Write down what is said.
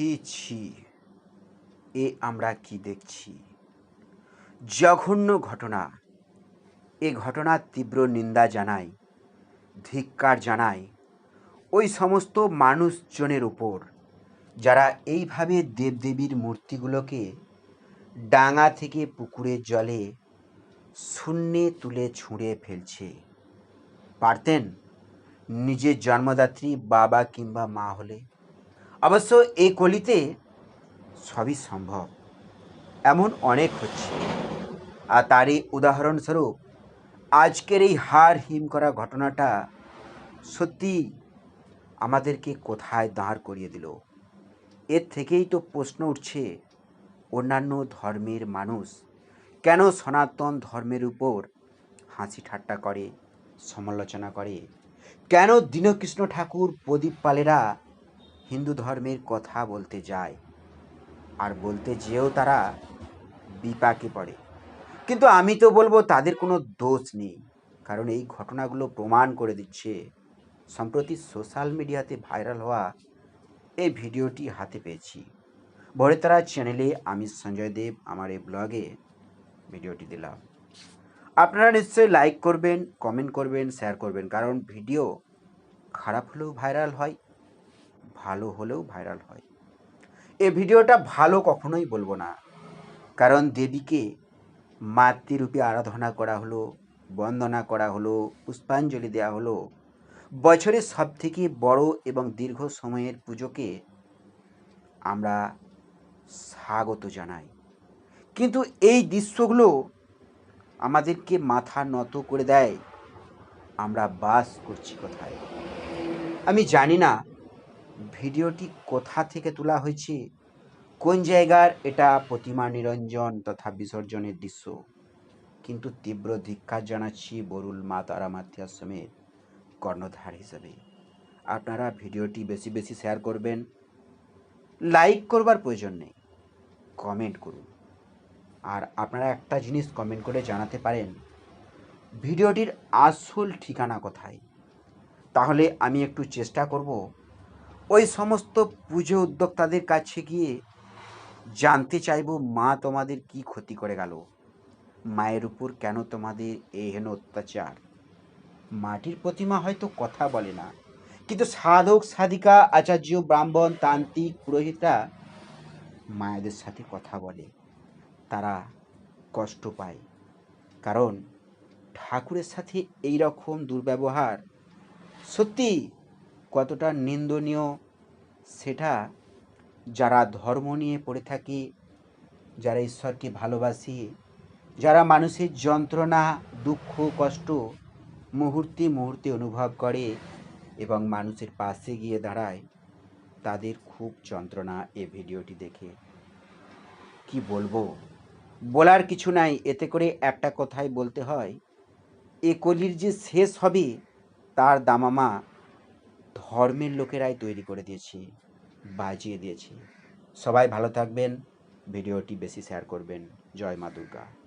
ছি ছি এ আমরা কি দেখছি? জঘন্য ঘটনা, এ ঘটনার তীব্র নিন্দা জানাই, ধিক্কার জানাই ওই সমস্ত মানুষজনের উপর, যারা এইভাবে দেবদেবীর মূর্তিগুলোকে ডাঙা থেকে পুকুরের জলে শূন্যে তুলে ছুঁড়ে ফেলছে। পারতেন নিজের জন্মদাত্রী বাবা কিংবা মা হলে? অবশ্য এই কলিতে সবই সম্ভব। এমন অনেক হচ্ছে। আর তারই উদাহরণস্বরূপ, আজকের এই হার হিম করা ঘটনাটা সত্যি আমাদেরকে কোথায় দাঁড় করিয়ে দিল? এর থেকেই তো প্রশ্ন উঠছে, অন্যান্য ধর্মের মানুষ কেন সনাতন ধর্মের উপর হাসি ঠাট্টা করে, সমালোচনা করে? কেন দীনকৃষ্ণ ঠাকুর প্রদীপ পালেরা হিন্দু ধর্মের কথা বলতে যায়। আর বলতে যেও তারা বিপাকে পড়ে। কিন্তু আমি তো বলব তাদের কোনো দোষ নেই। কারণ এই ঘটনাগুলো প্রমাণ করে দিচ্ছে, সম্প্রতি সোশ্যাল মিডিয়াতে ভাইরাল হওয়া এই ভিডিওটি হাতে পেয়েছি। ভরে তারা চ্যানেলে আমি সঞ্জয় দেব, আমার এই ব্লগে ভিডিওটি দিলাম। আপনারা নিশ্চয়ই লাইক করবেন কমেন্ট করবেন শেয়ার করবেন, কারণ ভিডিও খারাপ হলেও ভাইরাল হয় ভালো হলেও ভাইরাল হয়। এ ভিডিওটা ভালো কখনোই বলব না। কারণ দেবীকে মাতৃরূপে আরাধনা করা হলো, বন্দনা করা হলো, পুষ্পাঞ্জলি দেওয়া হলো বছরের সবথেকে বড় এবং দীর্ঘ সময়ের পুজোকে আমরা স্বাগত জানাই। কিন্তু এই দৃশ্যগুলো আমাদেরকে মাথা নত করে দেয়, আমরা বাস করছি কোথায়? আমি জানি না ভিডিওটি কোথা থেকে তোলা হয়েছে? কোন জায়গার? এটা প্রতিমা নিরঞ্জন তথা বিসর্জনের দৃশ্য। কিন্তু তীব্র ধিক্কার জানাচ্ছি বরুল মা তারা মাতৃ কর্ণধার হিসেবে। আপনারা ভিডিওটি বেশি বেশি শেয়ার করবেন। লাইক করবার প্রয়োজন নেই। কমেন্ট করুন। আর আপনারা একটা জিনিস কমেন্ট করে জানাতে পারেন। ভিডিওটির আসল ঠিকানা কোথায়? তাহলে আমি একটু চেষ্টা করব ওই সমস্ত পুজো উদ্যোক্তাদের কাছে গিয়ে জানতে চাইব, মা তোমাদের কি ক্ষতি করে গেল? মায়ের উপর কেন তোমাদের এই হেন অত্যাচার? মাটির প্রতিমা হয়তো কথা বলে না। কিন্তু সাধক, সাধিকা, আচার্য, ব্রাহ্মণ, তান্ত্রিক, পুরোহিতরা মায়েদের সাথে কথা বলে। তারা কষ্ট পায়। কারণ ঠাকুরের সাথে এই রকম দুর্ব্যবহার সত্যি কতটা নিন্দনীয়, সেটা যারা ধর্ম নিয়ে পড়ে থাকি, যারা ঈশ্বরকে ভালোবাসি, যারা মানুষের যন্ত্রণা, দুঃখ, কষ্ট মুহূর্তে মুহূর্তে অনুভব করে এবং মানুষের পাশে গিয়ে দাঁড়ায়, তাদের খুব যন্ত্রণা এ ভিডিওটি দেখে। কি বলব? বলার কিছু নাই, এতে করে একটা কথাই বলতে হয়, এ কলির যে শেষ হবে, তার দামামা ধর্মের লোকেরাই তৈরি করে দিয়েছি, বাজিয়ে দিয়েছি। সবাই ভালো থাকবেন, ভিডিওটি বেশি শেয়ার করবেন। জয় মা দুর্গা।